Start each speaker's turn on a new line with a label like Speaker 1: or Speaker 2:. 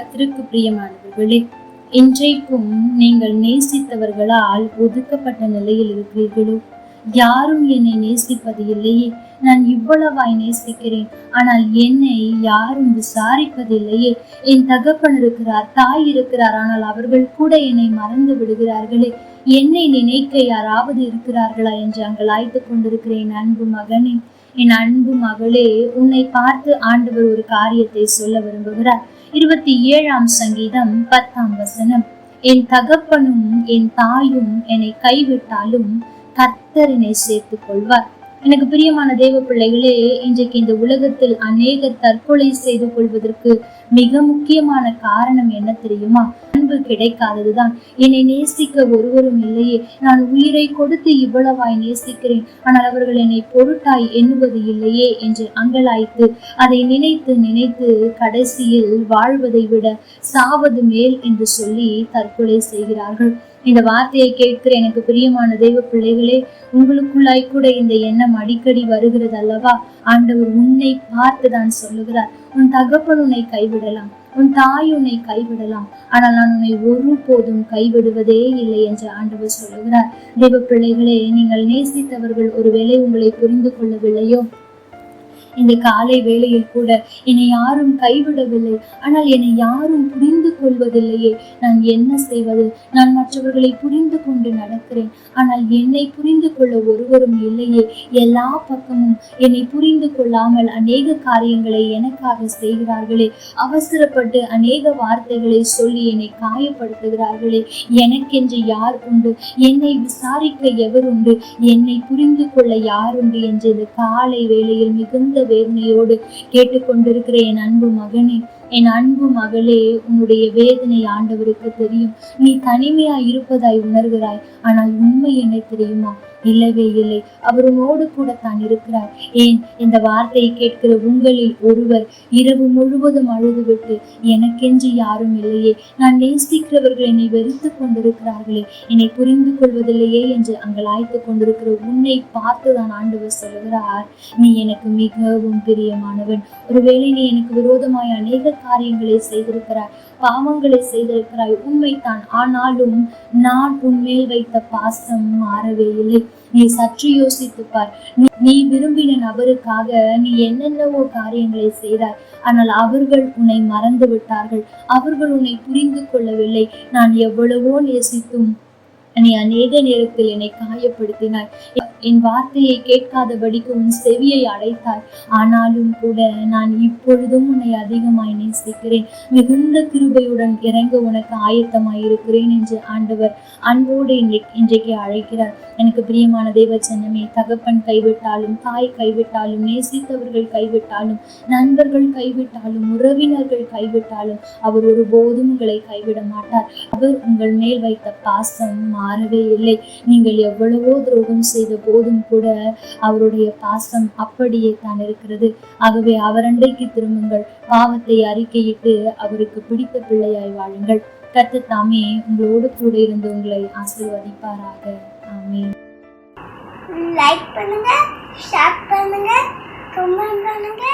Speaker 1: கத்திற்கு பிரியமானவர்களே இன்றைக்கும் நீங்கள் நேசித்தவர்களால் ஒதுக்கப்பட்ட நிலையில் இருக்கிறீர்களோ? யாரும் என்னை நேசிப்பது இல்லையே. நான் இவ்வளவாய் நேசிக்கிறேன் ஆனால் என்னை யாரும் விசாரிப்பதில்லையே என் தகப்பன் இருக்கிறார் தாய் இருக்கிறார் ஆனால் அவர்கள் கூட என்னை மறந்து விடுகிறார்களே. என்னை நினைக்க யாராவது இருக்கிறார்களா என்று அங்கலாய்த்து கொண்டிருக்கிறேன் அன்பு மகனே. என் அன்பு மகளே உன்னை பார்த்து ஆண்டவர் ஒரு காரியத்தை சொல்ல விரும்புகிறார். இருபத்தி ஏழாம் சங்கீதம் பத்தாம் வசனம். என் தகப்பனும் என் தாயும் என்னை கைவிட்டாலும் கர்த்தர் என்னை சேர்த்துக் கொள்வார் எனக்கு பிரியமான தேவ பிள்ளைகளே இன்றைக்கு இந்த உலகத்தில் அநேகர் தற்கொலை செய்து கொள்வதற்கு மிக முக்கியமான காரணம் என்ன தெரியுமா? அன்பு கிடைக்காததுதான். என்னை நேசிக்க ஒருவரும் இல்லையே. நான் உயிரை கொடுத்து இவ்வளவாய் நேசிக்கிறேன். ஆனால் அவர்கள் என்னை பொருட்டாய் எண்ணுவது இல்லையே என்று அங்கலாய்த்து அதை நினைத்து நினைத்து கடைசியில் வாழ்வதை விட சாவது மேல் என்று சொல்லி தற்கொலை செய்கிறார்கள். இந்த வார்த்தையை கேட்கிற எனக்கு பிரியமான தெய்வ பிள்ளைகளே உங்களுக்குள்ளாய் கூட இந்த எண்ணம் அடிக்கடி வருகிறது அல்லவா? ஆண்டவர் உன்னை பார்த்து தான் சொல்லுகிறார். உன் தகப்பன் உன்னை கைவிடலாம். உன் தாய் உன்னை கைவிடலாம். ஆனால் நான் உன்னை ஒருபோதும் கைவிடுவதே இல்லை என்று ஆண்டவர் சொல்லுகிறார். தெய்வ பிள்ளைகளே நீங்கள் நேசித்தவர்கள் ஒருவேளை உங்களை புரிந்து கொள்ளவில்லையோ? இந்த காலை வேளையில் கூட என்னை யாரும் கைவிடவில்லை. ஆனால் என்னை யாரும் புரிந்து கொள்வதில்லையே. நான் என்ன செய்வது நான் மற்றவர்களை புரிந்து கொண்டு நடக்கிறேன். ஆனால் என்னை புரிந்து கொள்ள ஒருவரும் இல்லையே. எல்லா பக்கமும் என்னை புரிந்து கொள்ளாமல் அநேக காரியங்களை எனக்காக செய்கிறார்களே. அவசரப்பட்டு அநேக வார்த்தைகளை சொல்லி என்னை காயப்படுத்துகிறார்களே. எனக்கென்று யார் உண்டு? என்னை விசாரிக்க எவர் உண்டு? என்னை புரிந்து கொள்ள யார் உண்டு? என்று இந்த காலை வேளையில் மிகுந்த வேதனையோடு கேட்டுக்கொண்டிருக்கிற என் அன்பு மகனே என் அன்பு மகளே உன்னுடைய வேதனை ஆண்டவருக்கு தெரியும். நீ தனிமையா இருப்பதாய் உணர்கிறாய். ஆனால் உண்மை என்ன தெரியுமா? இல்லவே இல்லை. அவர் உன்னோடு கூட தான் இருக்கிறார். ஏன்? இந்த வார்த்தையை கேட்கிற உங்களில் ஒருவர் இரவு முழுவதும் அழுதுவிட்டு எனக்கென்று யாரும் இல்லையே. நான் நேசிக்கிறவர்கள் என்னை வெறுத்து கொண்டிருக்கிறார்களே. என்னை புரிந்து கொள்வதில்லையே என்று அங்கலாய்த்து கொண்டிருக்கிற உன்னை பார்த்து தான் ஆண்டவர் சொல்கிறார். நீ எனக்கு மிகவும் பிரியமானவன். ஒருவேளை நீ எனக்கு விரோதமாய் அநேக காரியங்களை செய்திருக்கிறாய். பாவங்களை செய்திருக்கிறாய். உண்மைதான். ஆனாலும் நான் உன்மேல் வைத்த பாசம் மாறவே இல்லை. நீ சற்று யோசித்து பார். நீ- நீ விரும்பின நபருக்காக நீ என்னென்னவோ காரியங்களை செய்தாய். ஆனால் அவர்கள் உன்னை மறந்து விட்டார்கள். அவர்கள் உன்னை புரிந்து கொள்ளவில்லை. நான் எவ்வளவோ நேசித்தும் நீ அநேக நேரத்தில் என்னை காயப்படுத்தினாய். என் வார்த்தையை கேட்காதபடிக்கு உன் செவியை அடைத்தாய். ஆனாலும் கூட நான் இப்பொழுதும் உன்னை அதிகமாய் நேசிக்கிறேன். மிகுந்த கிருபையுடன் இறங்க உனக்கு ஆயத்தமாய் இருக்கிறேன் என்று ஆண்டவர் அன்போடு இன்றைக்கு அழைக்கிறார். எனக்கு பிரியமான தேவ ஜனமே தகப்பன் கைவிட்டாலும் தாய் கைவிட்டாலும் நேசித்தவர்கள் கைவிட்டாலும் நண்பர்கள் கைவிட்டாலும் உறவினர்கள் கைவிட்டாலும் அவர் ஒருபோதும் உங்களை கைவிட மாட்டார். அவர் உங்கள் மேல் வைத்த பாசம் மாறவே இல்லை. நீங்கள் எவ்வளவோ துரோகம் செய்த போதும் கூட அவருடைய பாசம் அப்படியே தான் இருக்கிறது. ஆகவே அவரண்டைக்கு திரும்புங்கள். பாவத்தை அறிக்கையிட்டு அவருக்கு பிடித்த பிள்ளையாய் வாழுங்கள். கத்து தாமே உங்களோடு கூட இருந்து உங்களை ஆசீர்வதிப்பாராக. ஆமே
Speaker 2: லைக் பண்ணுங்க ஷேர் பண்ணுங்க கமெண்ட் பண்ணுங்க.